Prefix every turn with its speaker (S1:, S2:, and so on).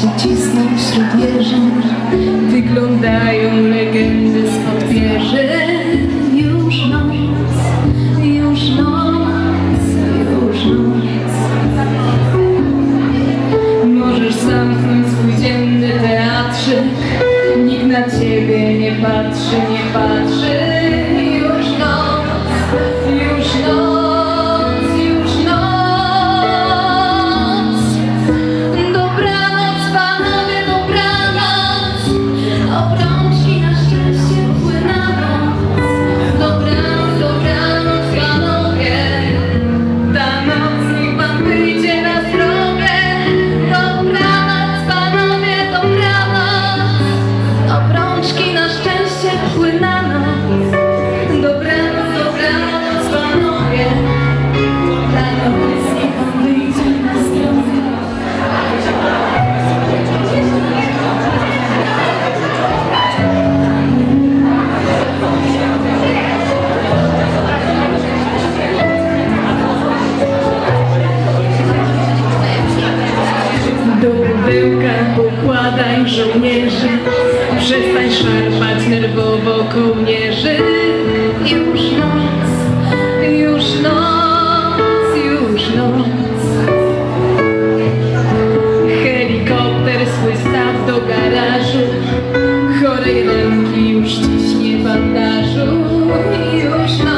S1: się cisną wśród wieży. szarpać nerwowo kołnierzy Już noc, już noc, już noc. Helikopter swój staw do garażu. Chorej ręki już ciśnie bandażu. Już noc.